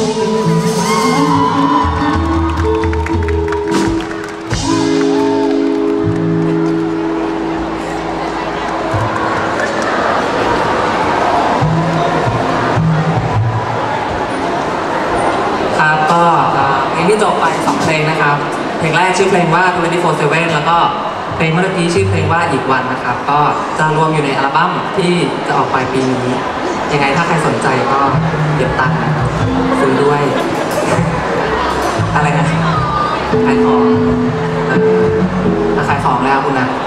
ก็เพลงที่จบไปสองเพลงนะครับ เพลงแรกชื่อเพลงว่า 24/7 แล้วก็เพลงเมื่อกี้ชื่อเพลงว่าอีกวันนะครับ ก็จะรวมอยู่ในอัลบั้มที่จะออกไปปีนี้ ยังไงถ้าใครสนใจก็เก็บตั้งนะครับ vacuna.